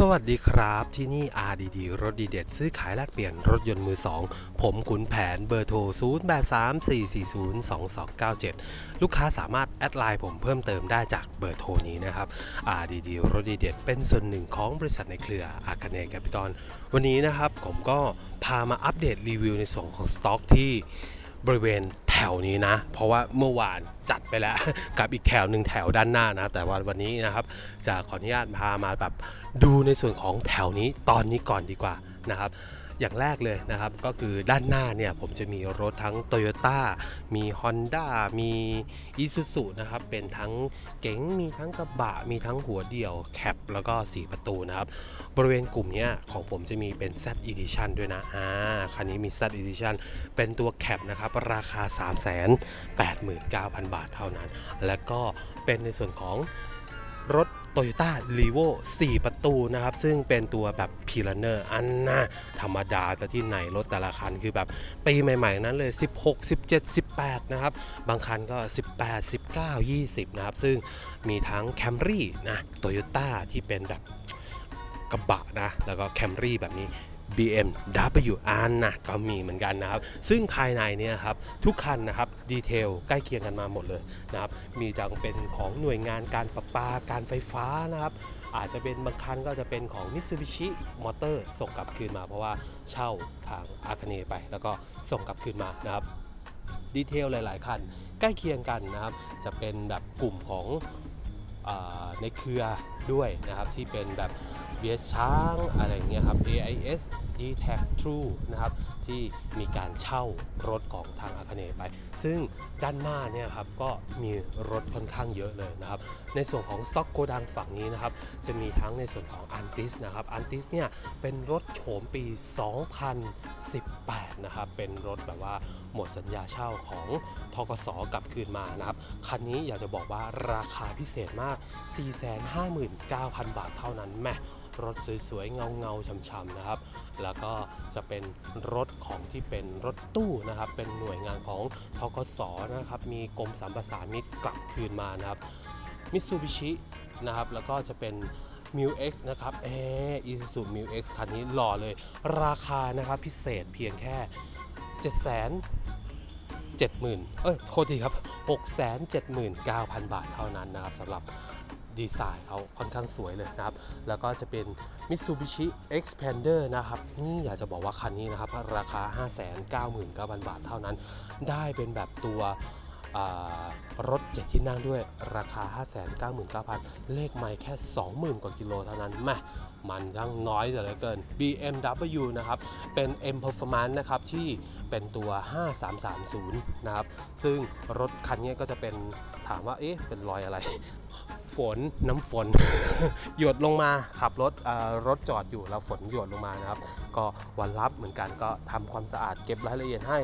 สวัสดีครับ ที่นี่ RDD รถดีเด็ด ซื้อขายแลกเปลี่ยนรถยนต์มือ 2 ผมขุนแผนเบอร์โทร 0834402297 ลูกค้าสามารถแอดไลน์ผมเพิ่มเติมได้จากเบอร์โทรนี้นะครับ RDD รถดีเด็ด เป็นส่วนหนึ่งของบริษัทในเครืออาคาเนแคปิตอลวันนี้นะครับผมก็พามาอัปเดตรีวิวในส่วนของสต็อกที่บริเวณ แถวนี้นะ เพราะว่าเมื่อวานจัดไปแล้ว กับอีกแถวหนึ่งแถวด้านหน้านะ แต่ว่าวันนี้นะครับจะขออนุญาตพามาแบบดูในส่วนของแถวนี้ตอนนี้ก่อนดีกว่านะครับ อย่างแรกเลยนะครับ ก็คือด้านหน้าเนี่ยผมจะมีรถทั้ง Toyota มี Honda มี Isuzu นะครับ เป็นทั้งเก๋งมีทั้งกระบะ มีทั้งหัวเดี่ยวแคปแล้วก็ 4 ประตูนะครับ บริเวณกลุ่มเนี้ยของผมจะมีเป็น Z Edition ด้วยนะอ่าคันนี้มี Z Edition เป็นตัวแคปนะครับ ราคา 389,000 บาทเท่านั้น และก็เป็นในส่วนของรถ Toyota r e v o 4 ประตูนะครับ ซึ่งเป็นตัวแบบ p i l a n e r อันน่าธรรมดาแต่ที่ไหนรถแต่ละคันคือแบบปีใหม่ ๆ นั้นเลย 16 17 18 นะครับ บางคันก็ 18 19 20 นะครับ ซึ่งมีทั้ง Camry นะ Toyota ที่เป็นแบบกระบะนะ แล้วก็ Camry แบบนี้ BMW R นะก็มีเหมือนกันนะครับ ซึ่งภายในเนี่ยครับทุกคันนะครับดีเทลใกล้เคียงกันมาหมดเลยนะครับ มีจังเป็นของหน่วยงานการประปาการไฟฟ้านะครับ อาจจะเป็นบางคันก็จะเป็นของ Mitsubishi Motor ส่งกลับคืนมาเพราะว่าเช่าทางอาคเนไปแล้วก็ส่งกลับคืนมานะครับดีเทลหลาย ๆ คัน ใกล้เคียงกันนะครับ จะเป็นแบบกลุ่มของอในเครือด้วยนะครับที่เป็นแบบ เบียช้างอะไรเงี้ยครับ AIS d t a c True นะครับที่มีการเช่ารถของทางอาคาเนไป ซึ่งด้านหน้าเนี่ยครับก็มีรถค่อนข้างเยอะเลยนะครับ ในส่วนของสต็อกโกดังฝั่งนี้นะครับจะมีทั้งในส่วนของ a n t i s นะครับ a n t i s เนี่ยเป็นรถโฉมปี 2018 นะครับ เป็นรถแบบว่าหมดสัญญาเช่าของทกสกลับคืนมานะครับ คันนี้อยากจะบอกว่าราคาพิเศษมาก 459,000 บาทเท่านั้นแม่ รถสวยๆเงาๆช่ำๆนะครับ แล้วก็จะเป็นรถของที่เป็นรถตู้นะครับ เป็นหน่วยงานของทกสนะครับ มีกรมสัมปทานมิตรกลับคืนมานะครับมิตซูบิชินะครับ แล้วก็จะเป็น m u X นะครับเออีซูซู m u X คันนี้หล่อเลย ราคานะครับพิเศษเพียงแค่ 7 0 0 0 0 70,000 เอ้ยโทษทีครับ 679,000 บาทเท่านั้นนะครับสำหรับ ดีไซน์เขาค่อนข้างสวยเลยนะครับ แล้วก็จะเป็น Mitsubishi Expander นะครับ นี่อยากจะบอกว่าคันนี้นะครับ ราคา 599,000 บาทเท่านั้น ได้เป็นแบบตัวรถเจ็ดที่นั่งด้วยราคา 599,000 เลขไม่แค่ 20,000 กว่ากิโลเท่านั้นแม่มันยังน้อยเหลือเกิน BMW นะครับ เป็น M Performance นะครับ ที่เป็นตัว 5330 นะครับ ซึ่งรถคันนี้ก็จะเป็นถามว่า เอ๊ะ เป็นรอยอะไร ฝนน้ำฝน หยดลงมาขับรถรถจอดอยู่แล้วฝนหยดลงมานะครับ ก็วันรับเหมือนกันก็ทำความสะอาดเก็บรายละเอียดให้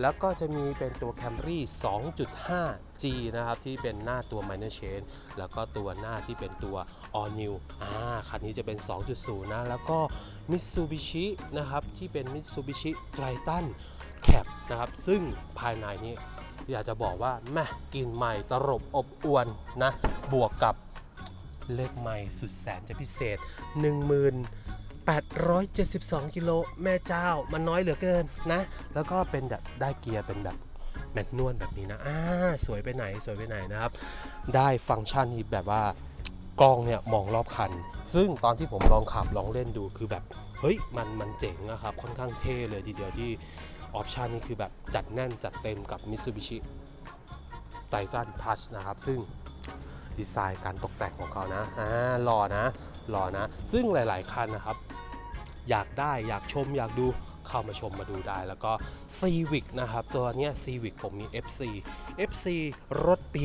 แล้วก็จะมีเป็นตัว Camry 2.5G นะครับ ที่เป็นหน้าตัว Minor Change แล้วก็ตัวหน้าที่เป็นตัว All New อ่าคันนี้จะเป็น 2.0 นะ แล้วก็ Mitsubishi นะครับ ที่เป็น Mitsubishi Triton Cap นะครับ ซึ่งภายในนี้ อยากจะบอกว่าแม่กลินใหม่ตรบอบอวนนะ บวกกับเลขใหม่สุดแสนจะพิเศษ 1872 กิโลแม่เจ้ามันน้อยเหลือเกินนะ แล้วก็เป็นแบบได้เกียร์เป็นแบบแมนนวลแบบนี้นะอ่าสวยไปไหนสวยไปไหนนะครับ ได้ฟังก์ชันที่แบบว่ากล้องเนี่ยมองรอบคัน ซึ่งตอนที่ผมลองขับลองเล่นดูคือแบบ เฮ้ยมันมันเจ๋งนะครับ ค่อนข้างเท่เลยทีเดียวที่ ออปชันนี่คือแบบจัดแน่นจัดเต็มกับ Mitsubishi Titan Plus นะครับ ซึ่งดีไซน์การตกแต่งของเขานะอ่าหล่อนะหล่อนะ ซึ่งหลาย ๆ คันนะครับ อยากได้อยากชมอยากดูเข้ามาชมมาดูได้แล้วก็ Civic นะครับ ตัวเนี้ย Civic ผมมี FC FC รถปี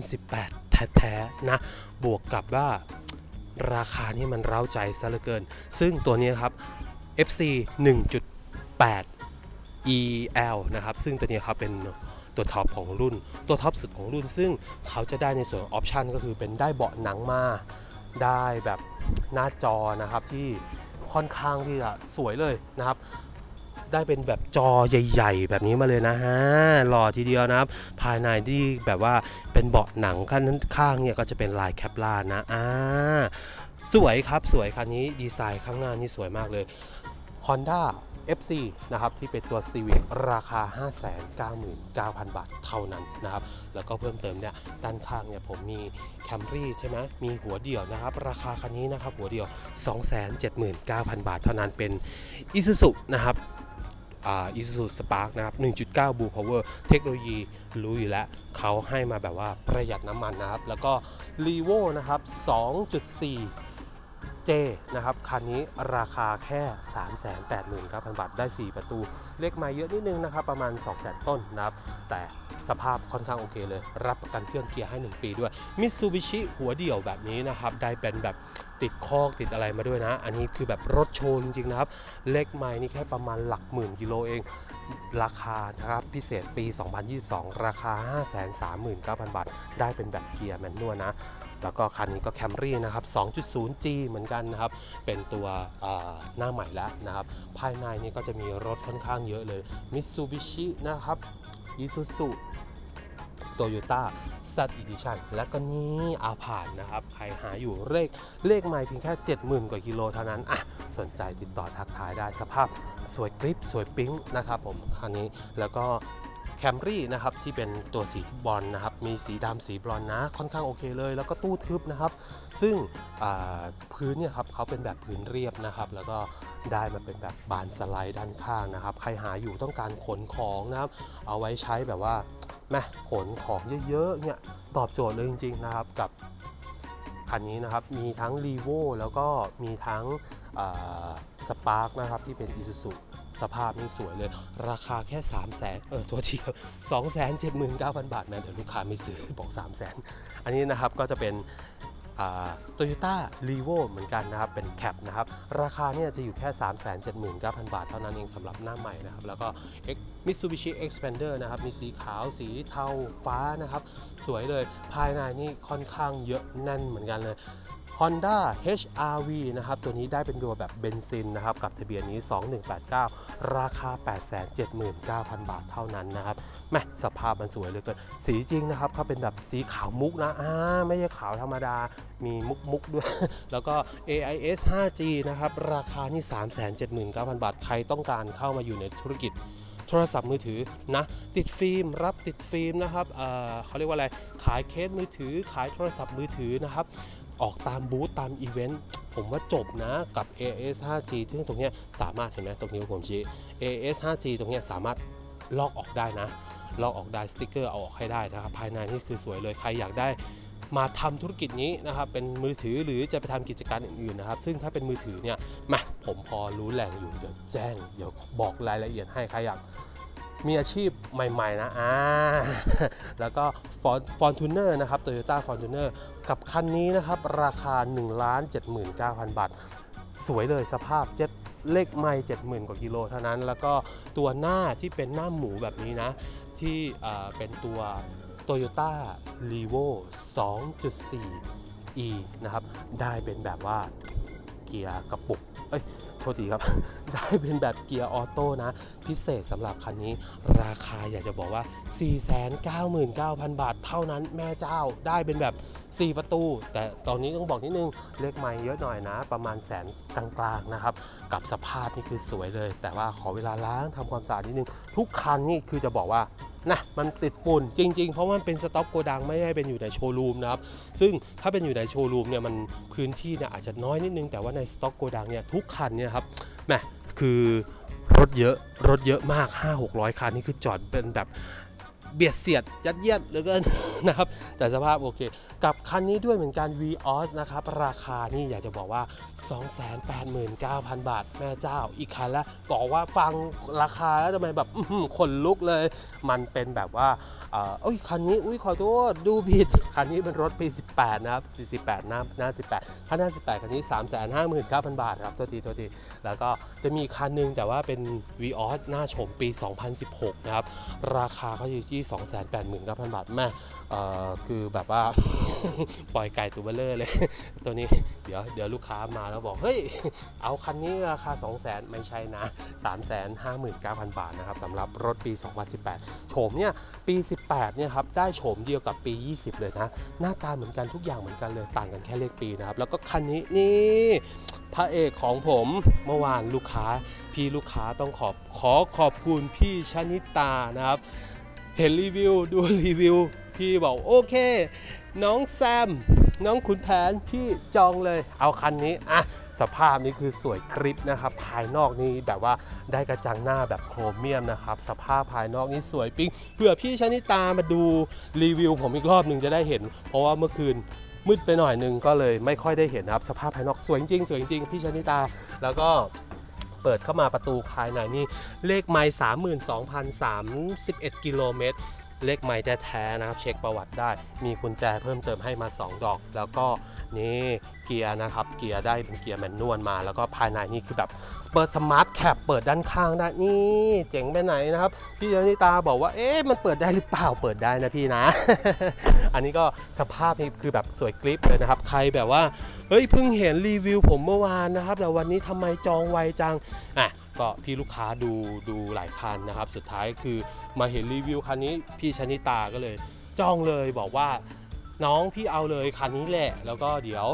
2018 แท้ๆนะ บวกกับว่าราคานี่มันเร้าใจซะเหลือเกิน ซึ่งตัวนี้ครับ FC 1.8 EL นะครับ ซึ่งตัวนี้ครับเป็นตัวท็อปของรุ่น ตัวท็อปสุดของรุ่น ซึ่งเขาจะได้ในส่วนออปชันก็คือเป็นได้เบาะหนังมา ได้แบบหน้าจอนะครับที่ค่อนข้างที่จะสวยเลยนะครับได้เป็นแบบจอใหญ่ ๆ แบบนี้มาเลยนะฮะหล่อทีเดียวนะครับ ภายในที่แบบว่าเป็นเบาะหนังข้างนั้นข้างเนี่ยก็จะเป็นลายแคปลานะอ่าสวยครับสวยคันนี้ดีไซน์ข้างหน้านี่สวยมากเลย Honda FC นะครับที่เป็นตัว Civic ราคา 599,000 บาทเท่านั้นนะครับแล้วก็เพิ่มเติมเนี่ยด้านข้างเนี่ยผมมี Camry ใช่ไหมมีหัวเดี่ยวนะครับ ราคาคันนี้นะครับหัวเดี่ยว 279,000 บาท เท่านั้นเป็น Isuzu นะครับอ่า Isuzu Spark นะครับ 1.9 Blue Power เทคโนโลยีรู้อยู่แล้ว เขาให้มาแบบว่าประหยัดน้ำมันนะครับ แล้วก็ r e v o นะครับ 2.4 J นะครับคันนี้ราคาแค่ 389,000 บาทได้ 4 ประตู เลขมาเยอะนิดนึงนะครับ ประมาณ 200,000 ต้นนะครับ แต่สภาพค่อนข้างโอเคเลย รับประกันเครื่องเกียร์ให้ 1 ปีด้วย Mitsubishi หัวเดี่ยวแบบนี้นะครับ ได้เป็นแบบติดคอกติดอะไรมาด้วยนะ อันนี้คือแบบรถโชว์จริง ๆ นะครับ เลขไม้นี่แค่ประมาณหลักหมื่นกิโลเอง ราคานะครับพิเศษปี 2022 ราคา 539,000 บาท ได้เป็นแบบเกียร์แมนนวลนะ แล้วก็คันนี้ก็ Camry นะครับ 2.0G เหมือนกันนะครับ เป็นตัวหน้าใหม่แล้วนะครับ ภายในนี่ก็จะมีรถค่อนข้างเยอะเลย Mitsubishi นะครับ Isuzu Toyota Z Edition และก็นี้อาผ่านนะครับ ใครหาอยู่เลขเลขไม่เพียงแค่ 70,000 กว่ากิโลเท่านั้น อะ สนใจติดต่อทักทายได้สภาพสวยกริปสวยปิ๊งนะครับผมคันนี้แล้วก็ แคมรี่นะครับที่เป็นตัวสีบอลนะครับมีสีดำสีบลอนนะค่อนข้างโอเคเลย แล้วก็ตู้ทึบนะครับ ซึ่งพื้นเนี่ยครับเขาเป็นแบบพื้นเรียบนะครับ แล้วก็ได้มาเป็นแบบบานสไลด์ด้านข้างนะครับ ใครหาอยู่ต้องการขนของนะครับ เอาไว้ใช้แบบว่าแม่ขนของเยอะๆเนี่ยตอบโจทย์เลยจริง ๆนะครับกับคันนี้นะครับมีทั้ง r ีโวแล้วก็มีทั้งสปาร์กนะครับที่เป็น Isuzu สภาพนี่สวยเลย ราคาแค่ 3 0 0แสนเออตัวทีสองแสนเจ็ดียว2 7 9 0 0 0บาทแม่เดี๋ยวลูกค้าไม่ซื้อบอก 3 0 0แสนอันนี้นะครับก็จะเป็นโตโยต้ารีโวเหมือนกันนะครับ เป็นแคปนะครับ ราคาเนี่ยจะอยู่แค่ 379,000 บาท เท่านั้นเองสำหรับหน้าใหม่นะครับ แล้วก็ X- Mitsubishi Expander นะครับ มีสีขาวสีเทาฟ้านะครับ สวยเลยภายในนี่ค่อนข้างเยอะแน่นเหมือนกันเลย Honda HRV นะครับตัวนี้ได้เป็นตัวแบบเบนซินนะครับกับทะเบียนนี้ 2189 ราคา 879,000 บาทเท่านั้นนะครับแม่สภาพมันสวยเหลยเกินสีจริงนะครับเขาเป็นแบบสีขาวมุกนะอ่าไม่ใช่ขาวธรรมดามีมุกมุกด้วย แล้วก็ AIS 5G นะครับราคานี่ 379,000 บาทใครต้องการเข้ามาอยู่ในธุรกิจโทรศัพท์มือถือนะติดฟิล์ม รับติดฟิล์มนะครับเเขาเรียกว่าอะไรขายเคสมือถือ ขายโทรศัพท์มือถือนะครับ ออกตามบูธตามอีเวนต์ผมว่าจบนะกับ AS 5G ซึ่งตรงนี้สามารถเห็นไหมตรงนี้ผมชี้ AS 5G ตรงนี้สามารถลอกออกได้นะลอกออกได้สติกเกอร์เอาออกให้ได้นะครับภายในนี่คือสวยเลยใครอยากได้มาทำธุรกิจนี้นะครับเป็นมือถือหรือจะไปทำกิจการอื่นๆนะครับ ซึ่งถ้าเป็นมือถือเนี่ยมาผมพอรู้แหล่งอยู่เดี๋ยวแจ้ง เดี๋ยวบอกรายละเอียดให้ใครอยาก มีอาชีพใหม่ๆนะอ่าแล้วก็ฟอนทูเนอร์นะครับ Toyota Fortuner กับคันนี้นะครับ ราคา 1 79,000 บาท สวยเลยสภาพเจ็ดเลขไม่70,000 กว่ากิโลเท่านั้น แล้วก็ตัวหน้าที่เป็นหน้าหมูแบบนี้นะ ที่เป็นตัว Toyota r e v o 2.4 E นะครับ ได้เป็นแบบว่าเกียร์กระปุก เอ้ย ทษทีครับ ได้เป็นแบบเกียร์ออโต้นะ พิเศษสำหรับคันนี้ ราคาอยากจะบอกว่า 499,000 บาทเท่านั้นแม่เจ้าได้เป็นแบบ 4 ประตู แต่ตอนนี้ต้องบอกนิดนึงเลขไม่เยอะหน่อยนะ ประมาณแสนกลางๆนะครับ กับสภาพนี่คือสวยเลย แต่ว่าขอเวลาล้างทำความสะอาดนิดนึง ทุกคันนี่คือจะบอกว่า นะมันติดฝุ่นจริง ๆ เพราะมันเป็นสต็อกโกดังไม่ได้เป็นอยู่ในโชว์รูมนะครับซึ่งถ้าเป็นอยู่ในโชว์รูมเนี่ยมันพื้นที่เนี่ยอาจจะน้อยนิดนึงแต่ว่าในสต็อกโกดังเนี่ยทุกคันเนี่ยครับแหมคือรถเยอะรถเยอะมาก 5-600 คันนี่คือจอดเป็นแบบ เบียดเสียดยัดเยียดเหลือเกินนะครับแต่สภาพโอเค กับคันนี้ด้วยเหมือนกัน Vios นะครับ ราคานี่อยากจะบอกว่า 289,000 บาท แม่เจ้าอีกคันละบอกว่าฟังราคาแล้วทำไมแบบขนลุกเลย มันเป็นแบบว่าเอ่อเอ้ยคันนี้อุ้ยขอโทษดูผิด คันนี้เป็นรถปี 18 นะครับปี18หน้าหน้า 18ถ้าหน้า 18 คันนี้ 359,000 บาทครับตัวทีตัวทีแล้วก็จะมีคันหนึงแต่ว่าเป็น Vios หน้าโฉมปี 2016 นะครับ ราคาเขาอยู่ที่289,000 บาทแม่เอ่คือแบบว่า ปล่อยไก่ตัวเบลเลอร์เลย ตัวนี้เดี๋ยวเดี๋ยวลูกค้ามาแล้วบอก เฮ้ย เอาคันนี้ราคา 200,000 ไม่ใช่นะ 359,000 บาทนะครับสำหรับรถปี 2018 โฉมเนี่ย ปี 18 เนี่ยครับได้โฉมเดียวกับปี 20 เลยนะ หน้าตาเหมือนกันทุกอย่างเหมือนกันเลยต่างกันแค่เลขปีนะครับ แล้วก็คันนี้นี่พระเอกของผมเมื่อวานลูกค้า พี่ลูกค้าต้องขอบขอขอบคุณพี่ชนิตานะครับ เห็นรีวิว ดูรีวิว พี่บอกโอเค น้องแซม น้องขุนแผน พี่จองเลย เอาคันนี้อะสภาพนี้คือสวยคลิปนะครับ ภายนอกนี่แบบว่าได้กระจังหน้าแบบโครเมียมนะครับ สภาพภายนอกนี่สวยปิ๊งเผื่อพี่ชนิตามาดูรีวิวผมอีกรอบหนึ่งจะได้เห็น เพราะว่าเมื่อคืนมืดไปหน่อยนึงก็เลยไม่ค่อยได้เห็นนะครับ สภาพภายนอกสวยจริงสวยจริงพี่ชนิตา แล้วก็ เปิดเข้ามาประตูภายในนี่เลขไมล์32,031 กิโลเมตร เลขไม้แท้ๆนะครับ เช็คประวัติได้ มีกุญแจเพิ่มเติมให้มา 2 ดอก แล้วก็นี่เกียร์นะครับ เกียร์ได้เป็นเกียร์แมนนวลมา แล้วก็ภายในนี่คือแบบ เปิดสมาร์ทแคปเปิดด้านข้างได้นี่เจ๋งไปไหนนะครับ พี่ยนิตาบอกว่าเอ๊ะมันเปิดได้หรือเปล่าเปิดได้นะพี่นะ อันนี้ก็สภาพนี่คือแบบสวยกริปเลยนะครับ ใครแบบว่าเฮ้ยเพิ่งเห็นรีวิวผมเมื่อวานนะครับ แต่วันนี้ทำไมจองไวจังอะก็พี่ลูกค้าดูดูหลายคันนะครับ สุดท้ายคือมาเห็นรีวิวคันนี้พี่ชนิตาก็เลยจองเลยบอกว่าน้องพี่เอาเลยคันนี้แหละ แล้วก็เดี๋ยว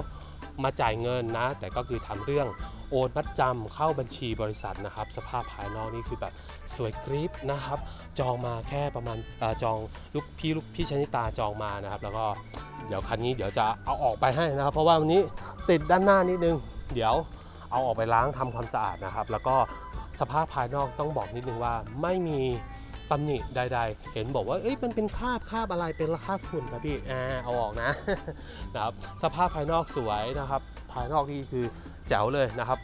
มาจ่ายเงินนะ แต่ก็คือทำเรื่องโอนมัดจำเข้าบัญชีบริษัทนะครับ สภาพภายนอกนี่คือแบบสวยกริปนะครับ จองมาแค่ประมาณอจองลูกพี่ลูกพี่ชนิตาจองมานะครับ แล้วก็เดี๋ยวคันนี้เดี๋ยวจะเอาออกไปให้นะครับ เพราะว่าวันนี้ติดด้านหน้านิดนึง เดี๋ยวเอาออกไปล้างทำความสะอาดนะครับ แล้วก็สภาพภายนอกต้องบอกนิดนึงว่าไม่มี ตำหนิใด ๆ เห็นบอกว่าเอ้ยมันเป็นคราบคราบอะไรเป็นคราบฝุ่นครับพี่อ่าเอาออกนะนะครับสภาพภายนอกสวยนะครับ ภายนอกนี่คือแจ๋วเลยนะครับ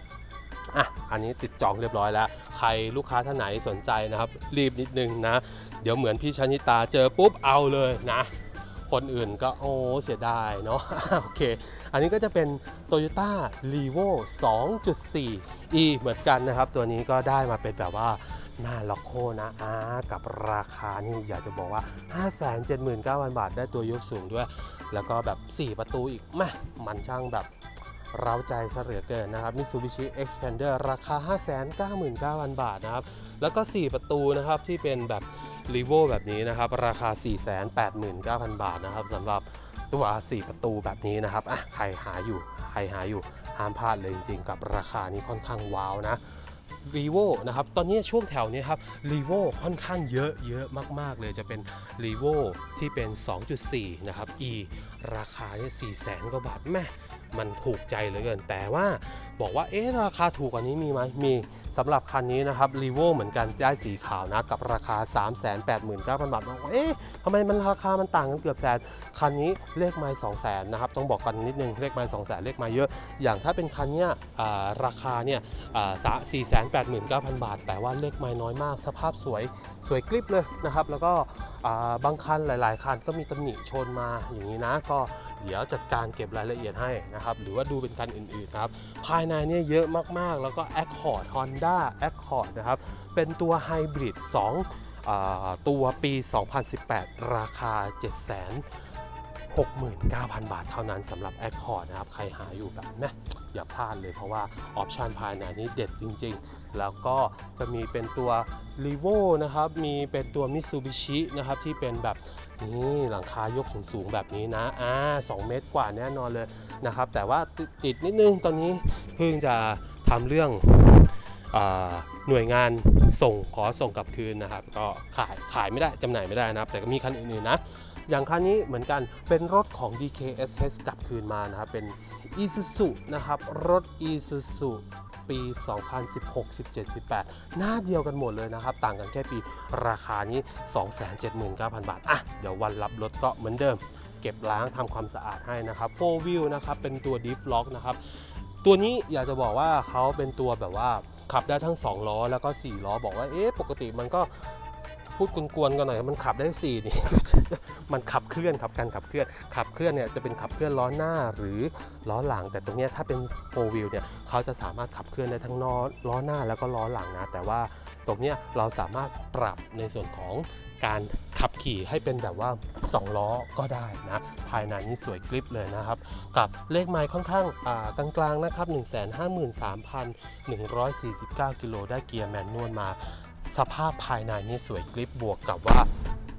อะอันนี้ติดจองเรียบร้อยแล้ว ใครลูกค้าท่านไหนสนใจนะครับ รีบนิดนึงนะ เดี๋ยวเหมือนพี่ชนิตาเจอปุ๊บเอาเลยนะ คนอื่นก็โอ้เสียดายเนาะโอเค อันนี้ก็จะเป็น Toyota r e v o 2.4 e เหมือนกันนะครับ ตัวนี้ก็ได้มาเป็นแบบว่า หน้าล็อกโคนะอ่ากับราคานี่อยากจะบอกว่า 579,000 บาทได้ตัวยกสูงด้วย แล้วก็แบบ 4 ประตูอีกแม่มันช่างแบบเร้าใจเหลือเกินนะครับ Mitsubishi Expander ราคา 599,000 บาทนะครับ แล้วก็ 4 ประตูนะครับที่เป็นแบบ r e v o แบบนี้นะครับ ราคา 489,000 บาทนะครับสำหรับตัว 4 ประตูแบบนี้นะครับอะใครหาอยู่ ใครหาอยู่ห้ามพลาดเลยจริงๆ กับราคานี้ค่อนข้างว้าวนะ รีโวนะครับ ตอนนี้ช่วงแถวนี้ครับรีโวค่อนข้างเยอะเยอะมาก ๆ เลยจะเป็นรีโวที่เป็น 2.4 นะครับ e ราคาเนี่ย4แสนกว่าบาทแม่ มันถูกใจเหลือเกิน แต่ว่าบอกว่าเอ๊ะราคาถูกกว่านี้มีไหมมีสำหรับคันนี้นะครับรีโวเหมือนกันได้สีขาวนะกับราคา 389,000 บาทบอกว่าเอ๊ะทำไมมันราคามันต่างกันเกือบแสนคันนี้เลขไม้2 0 0 0 0นนะครับต้องบอกกันนิดนึงเลขไม้2 0 0 0 0เลขไม้เยอะ อย่างถ้าเป็นคันเนี้ยราคาเนี่ยสี่แสนแปดหมื่นเก้าพันบาท แต่ว่าเลขไม้น้อยมาก สภาพสวยสวยกริบเลยนะครับแล้วก็บางคันหลาย ๆ คันก็มีตำหนิชนมาอย่างนี้นะก็ เดี๋ยวจัดการเก็บรายละเอียดให้นะครับ หรือว่าดูเป็นคันอื่นๆครับ ภายในเนี่ยเยอะมากๆ แล้วก็ Accord Honda Accord นะครับ เป็นตัวไฮบริด2อ่าตัวปี 2018 ราคา 7 0 0 0 0 69,000 บาทเท่านั้นสำหรับ Accord นะครับ ใครหาอยู่แบบนะอย่าพลาดเลยเพราะว่าออปชันภายในนี้เด็ดจริงๆ แล้วก็จะมีเป็นตัว r e v o นะครับ มีเป็นตัว Mitsubishi นะครับ ที่เป็นแบบ นี่หลังคายกสูงๆแบบนี้นะอ่า2เมตรกว่าแน่นอนเลยนะครับ แต่ว่าติดนิดนึงตอนนี้เพิ่งจะทำเรื่องอหน่วยงานส่งขอส่งกลับคืนนะครับ ก็ขายขายไม่ได้จำหน่ายไม่ได้นะครับ แต่ก็มีคันอื่นๆนะอย่างคันนี้เหมือนกันเป็นรถของ DKSH กลับคืนมานะครับ เป็น Isuzu นะครับ รถ Isuzu ปี 2016 17 18 หน้าเดียวกันหมดเลยนะครับ ต่างกันแค่ปีราคานี้ 279,000 บาท อะ เดี๋ยววันรับรถก็เหมือนเดิม เก็บล้างทำความสะอาดให้นะครับ4 Wheel นะครับ เป็นตัว Diff Lock นะครับ ตัวนี้อยากจะบอกว่าเขาเป็นตัวแบบว่าขับได้ทั้ง 2 ล้อแล้วก็ 4 ล้อ บอกว่า เอ๊ะ ปกติมันก็ พูดกวนๆกันหน่อยมันขับได้4นี่ มันขับเคลื่อนครับการขับเคลื่อน ขับเคลื่อนเนี่ยจะเป็นขับเคลื่อนล้อหน้าหรือล้อหลัง แต่ตรงนี้ถ้าเป็น4 wheel เนี่ยเขาจะสามารถขับเคลื่อนได้ทั้งล้อล้อหน้าแล้วก็ล้อหลังนะ แต่ว่าตรงนี้เราสามารถปรับในส่วนของการขับขี่ให้เป็นแบบว่า 2 ล้อก็ได้นะ ภายในนี่สวยกริปเลยนะครับ กับเลขไมล์ค่อนข้างกลางๆนะครับ 153,149 กิโลได้เกียร์แมนนวลมา สภาพภายในนี่สวยกริปบวกกับว่า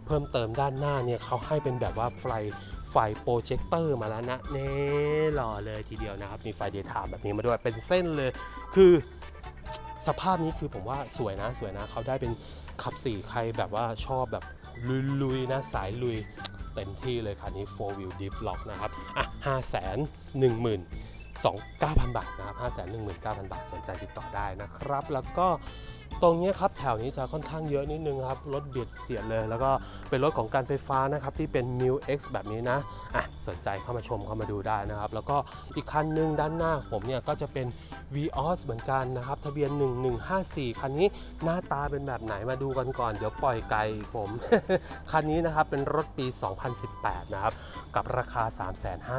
เพิ่มเติมด้านหน้าเนี่ยเขาให้เป็นแบบว่าไฟไฟโปรเจคเตอร์มาแล้วนะเน่หล่อเลยทีเดียวนะครับ มีไฟเดย์ไทม์แบบนี้มาด้วยเป็นเส้นเลย คือสภาพนี้คือผมว่าสวยนะสวยนะเขาได้เป็นขับสี่ใครแบบว่าชอบแบบลุยๆนะสายลุยเต็มที่เลยคันนี้ 4 wheel deep lock นะครับอะ5 1 1 0 0 0 29,000บาทนะครับ519,000บาทสนใจติดต่อได้นะครับ แล้วก็ ตรงนี้ครับแถวนี้จะค่อนข้างเยอะนิดนึงครับรถเบียดเสียดเลย แล้วก็เป็นรถของการไฟฟ้านะครับที่เป็น m i l X แบบนี้นะอะสนใจเข้ามาชมเข้ามาดูได้นะครับ แล้วก็อีกคันหนึงด้านหน้าผมเนี่ยก็จะเป็น Vios เหมือนกันนะครับ ทะเบียน 1154 คันนี้หน้าตาเป็นแบบไหนมาดูกันก่อน เดี๋ยวปล่อยไกลผม คันนี้นะครับ เป็นรถปี 2018 นะครับ กับราคา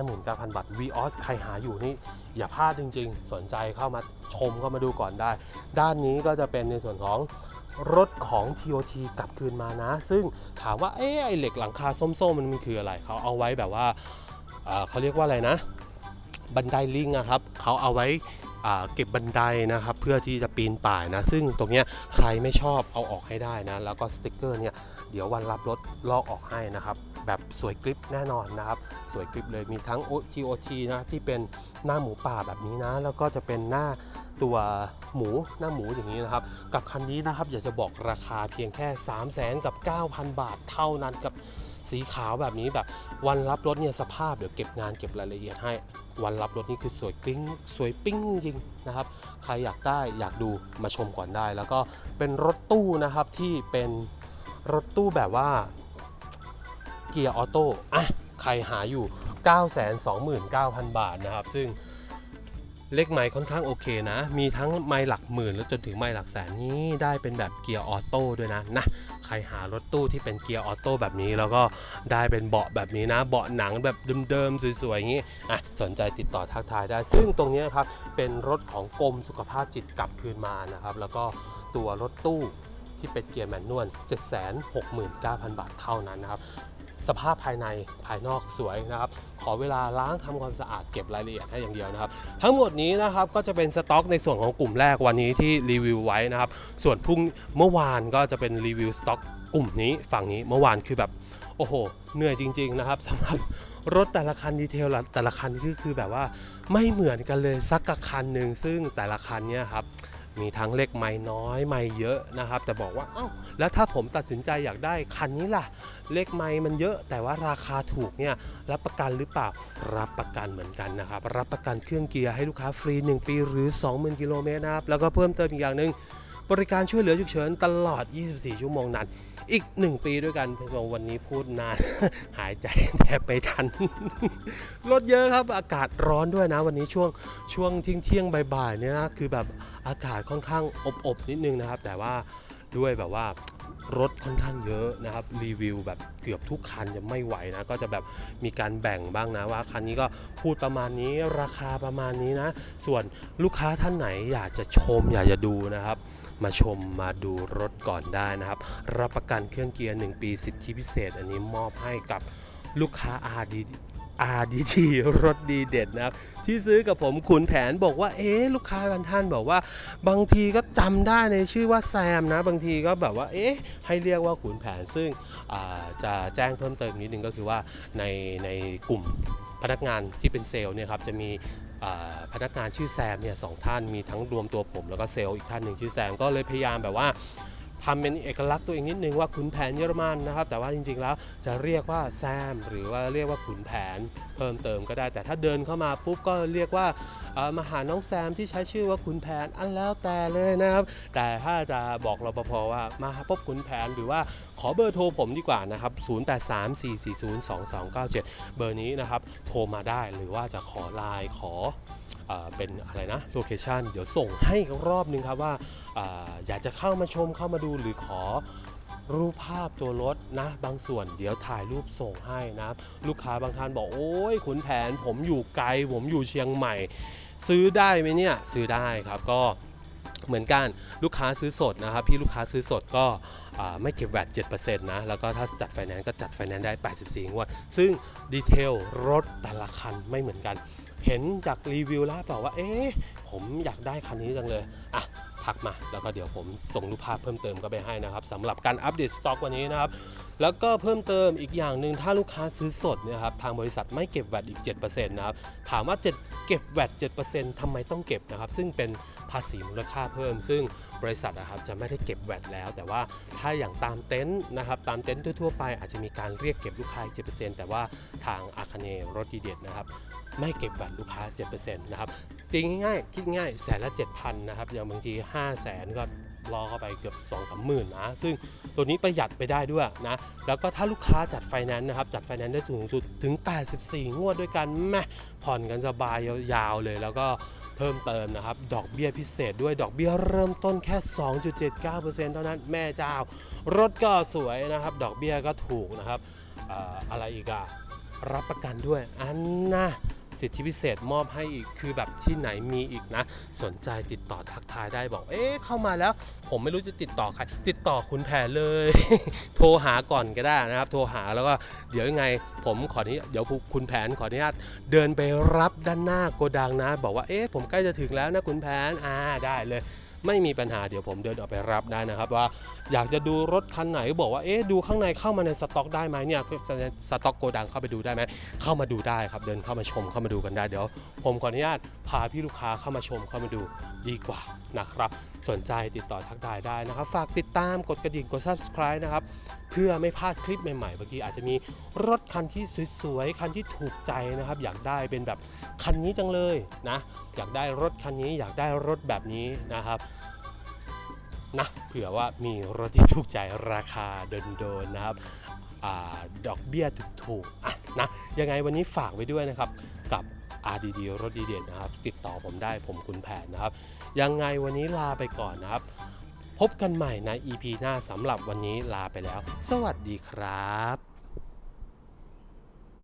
359,000 บาท Vios ใครหาอยู่นี่อย่าพลาดจริง ๆ สนใจเข้ามาชมเข้ามาดูก่อนได้ ด้านนี้ก็จะเป็นในส่วนของรถของ TOT กลับคืนมานะ ซึ่งถามว่าเอ๊ะไอเหล็กหลังคาส้มๆมันมันคืออะไรเขาเอาไว้แบบว่าเขาเรียกว่าอะไรนะ บันไดลิงอะครับเขาเอาไว้ เก็บบันไดนะครับเพื่อที่จะปีนป่ายนะ ซึ่งตรงเนี้ยใครไม่ชอบเอาออกให้ได้นะ แล้วก็สติกเกอร์เนี่ยเดี๋ยววันรับรถลอกออกให้นะครับ แบบสวยกริปแน่นอนนะครับ สวยกริปเลยมีทั้ง TOT นะที่เป็นหน้าหมูป่าแบบนี้นะ แล้วก็จะเป็นหน้าตัวหมูหน้าหมูอย่างนี้นะครับ กับคันนี้นะครับอยากจะบอกราคาเพียงแค่ 3 0 0แสนกับ 9,000 บาทเท่านั้นกับ สีขาวแบบนี้แบบวันรับรถเนี่ยสภาพเดี๋ยวเก็บงานเก็บรายละเอียดให้วันรับรถนี่คือสวยปิ้งสวยปิ้งจริงๆนะครับ ใครอยากได้อยากดูมาชมก่อนได้ แล้วก็เป็นรถตู้นะครับที่เป็นรถตู้แบบว่าเกียร์ออโต้อะใครหาอยู่ 929,000 บาทนะครับ ซึ่ง เลขไมล์ค่อนข้างโอเคนะ มีทั้งไมล์หลักหมื่นแล้วจนถึงไมล์หลักแสนนี้ได้เป็นแบบเกียร์ออโต้ด้วยนะนะใครหารถตู้ที่เป็นเกียร์ออโต้แบบนี้แล้วก็ได้เป็นเบาะแบบนี้นะ เบาะหนังแบบเดิมๆสวยๆอย่างนี้อะสนใจติดต่อทักทายได้ ซึ่งตรงนี้ครับเป็นรถของกรมสุขภาพจิตกลับคืนมานะครับ แล้วก็ตัวรถตู้ที่เป็นเกียร์แมนนวล769,000 บาทเท่านั้นนะครับ สภาพภายในภายนอกสวยนะครับ ขอเวลาล้างทำความสะอาดเก็บรายละเอียดให้อย่างเดียวนะครับ ทั้งหมดนี้นะครับก็จะเป็นสต็อกในส่วนของกลุ่มแรกวันนี้ที่รีวิวไว้นะครับ ส่วนพรุ่งเมื่อวานก็จะเป็นรีวิวสต็อกกลุ่มนี้ฝั่งนี้เมื่อวานคือแบบโอ้โห เหนื่อยจริง ๆ นะครับสำหรับรถแต่ละคันดีเทลละแต่ละคันนี่คือแบบว่าไม่เหมือนกันเลยสักกะคันหนึ่งซึ่งแต่ละคันเนี่ยครับ มีทั้งเลขไม่น้อยไม่เยอะนะครับแต่บอกว่าเอ้าแล้วถ้าผมตัดสินใจอยากได้คันนี้ล่ะ เลขไม่มันเยอะ แต่ว่าราคาถูกเนี่ยรับประกันหรือเปล่ารับประกันเหมือนกันนะครับรับประกันเครื่องเกียร์ให้ลูกค้าฟรี 1 ปีหรือ 20,000กิโลเมตรนะครับแล้วก็เพิ่มเติมอีกอย่างหนึ่ง บริการช่วยเหลือฉุกเฉินตลอด 24 ชั่วโมงนั้น อีก 1 ปีด้วยกันวันนี้พูดนาน หายใจแทบไม่ทัน รถเยอะครับ อากาศร้อนด้วยนะ วันนี้ช่วงช่วงเที่ยงเที่ยงๆบ่ายๆเนี่ยนะ คือแบบอากาศค่อนข้างอบๆนิดนึงนะครับ แต่ว่าด้วยแบบว่ารถค่อนข้างเยอะนะครับรีวิวแบบเกือบทุกคันจะไม่ไหวนะ ก็จะแบบมีการแบ่งบ้างนะว่าคันนี้ก็พูดประมาณนี้ราคาประมาณนี้นะ ส่วนลูกค้าท่านไหนอยากจะชมอยากจะดูนะครับ มาชมมาดูรถก่อนได้นะครับ รับประกันเครื่องเกียร์ 1 ปีสิทธิพิเศษ อันนี้มอบให้กับลูกค้า RD RDT รถดีเด็ดนะครับ ที่ซื้อกับผมขุนแผนบอกว่า เอ๊ะลูกค้าบางท่านบอกว่า บางทีก็จำได้ในชื่อว่าแซมนะ บางทีก็แบบว่า เอ๊ะ ให้เรียกว่าขุนแผนซึ่งจะแจ้งเพิ่มเติมนิดนึงก็คือว่าในในกลุ่ม พนักงานที่เป็นเซลล์เนี่ยครับจะมีพนักงานชื่อแซมเนี่ยสองท่านมีทั้งรวมตัวผม แล้วก็เซลล์อีกท่านหนึ่งชื่อแซมก็เลยพยายามแบบว่าทำเป็นเอกลักษณ์ตัวเองนิดนึงว่าขุนแผนเยอรมันนะครับแต่ว่าจริงๆแล้วจะเรียกว่าแซมหรือว่าเรียกว่าขุนแผน เพิ่มเติมก็ได้ แต่ถ้าเดินเข้ามาปุ๊บก็เรียกว่ามาหาน้องแซมที่ใช้ชื่อว่าขุนแผนอันแล้วแต่เลยนะครับ แต่ถ้าจะบอกรปภว่ามาพบขุนแผนหรือว่าขอเบอร์โทรผมดีกว่านะครับ 0834402297 เบอร์นี้นะครับโทรมาได้หรือว่าจะขอไลน์ขอเป็นอะไรนะโลเคชันเดี๋ยวส่งให้รอบนึงครับว่าอาอยากจะเข้ามาชมเข้ามาดูหรือขอ รูปภาพตัวรถนะ บางส่วนเดี๋ยวถ่ายรูปส่งให้นะครับลูกค้าบางท่านบอกโอ้ยขุนแผน ผมอยู่ไกล ผมอยู่เชียงใหม่ ซื้อได้ไหมเนี่ย ซื้อได้ครับก็เหมือนกันลูกค้าซื้อสดนะครับ พี่ลูกค้าซื้อสดก็ไม่เก็บแวด7%นะ แล้วก็ถ้าจัดไฟแนนซ์ก็จัดไฟแนนซ์ได้ 84 งวด ซึ่งดีเทลรถแต่ละคันไม่เหมือนกัน เห็นจากรีวิวแล้วบอกว่า เอ๊ะผมอยากได้คันนี้จังเลยอะทักมา แล้วก็เดี๋ยวผมส่งรูปภาพเพิ่มเติมก็ไปให้นะครับสำหรับการอัปเดตสต็อกวันนี้นะครับ แล้วก็เพิ่มเติมอีกอย่างหนึ่งถ้าลูกค้าซื้อสดเนี่ยครับทางบริษัทไม่เก็บแวดอีก 7%นะครับ ถามว่าจะเก็บแวด7%ทำไมต้องเก็บนะครับ ซึ่งเป็นภาษีมูลค่าเพิ่ม ซึ่งบริษัทนะครับจะไม่ได้เก็บแวดแล้ว แต่ว่าถ้าอย่างตามเต็นท์นะครับตามเต็นท์ทั่วๆไปอาจจะมีการเรียกเก็บลูกค้า7%แต่ว่าทางอาคาเนรถดีเด็ดนะครับ ไม่เก็บแวดลูกค้า 7%นะครับตีง่ายๆคิดง่ายแสนละ 7,000 นะครับ อย่างบางที5 0 0แสนก็รอเข้าไปเกือบ 2 3หมื่นนะ ซึ่งตัวนี้ประหยัดไปได้ด้วยนะ แล้วก็ถ้าลูกค้าจัดไฟแนนซ์นะครับ จัดไฟแนนซ์ได้สูงสุดถึง 84 งวดด้วยกันแม่ผ่อนกันสบายยาวๆเลย แล้วก็เพิ่มเติมนะครับ ดอกเบี้ยพิเศษด้วยดอกเบี้ยเริ่มต้นแค่ 2.79%เท่านั้นแม่เจ้า รถก็สวยนะครับ ดอกเบี้ยก็ถูกนะครับอออะไรอีกอะรับประกันด้วย อันนะ สิทธิพิเศษมอบให้อีกคือแบบที่ไหนมีอีกนะ สนใจติดต่อทักทายได้บอก เอ๊ะเข้ามาแล้ว ผมไม่รู้จะติดต่อใคร ติดต่อคุณแผนเลย โทรหาก่อนก็ได้นะครับ โทรหาแล้วก็เดี๋ยวยังไง ผมขอนี้เดี๋ยวคุณแผนขออนุญาตเดินไปรับด้านหน้าโกดังนะ บอกว่าเอ๊ะผมใกล้จะถึงแล้วนะคุณแผนอ่าได้เลย ไม่มีปัญหาเดี๋ยวผมเดินออกไปรับได้นะครับว่า อยากจะดูรถคันไหนบอกว่าเอ๊ะดูข้างในเข้ามาในสต็อกได้ไหมเนี่ยสต็อกโกดังเข้าไปดูได้ไหมเข้ามาดูได้ครับเดินเข้ามาชมเข้ามาดูกันได้เดี๋ยว ผมขออนุญาตพาพี่ลูกค้าเข้ามาชมเข้ามาดูดีกว่านะครับ สนใจติดต่อทักทายได้นะครับ ฝากติดตามกดกระดิ่งกด subscribe นะครับ เพื่อไม่พลาดคลิปใหม่ๆบางทีอาจจะมีรถคันที่สวยๆคันที่ถูกใจนะครับ อยากได้เป็นแบบคันนี้จังเลยนะ อยากได้รถคันนี้อยากได้รถแบบนี้นะครับนะเผื่อว่ามีรถที่ถูกใจราคาเดินๆนะครับอดอกเบี้ยถูกๆอะนะยังไงวันนี้ฝากไว้ด้วยนะครับกับ RDD รถดีเด่นนะครับ ติดต่อผมได้ผมคุณแผนนะครับ ยังไงวันนี้ลาไปก่อนนะครับ พบกันใหม่ใน EP หน้าสำหรับวันนี้ลาไปแล้ว สวัสดีครับ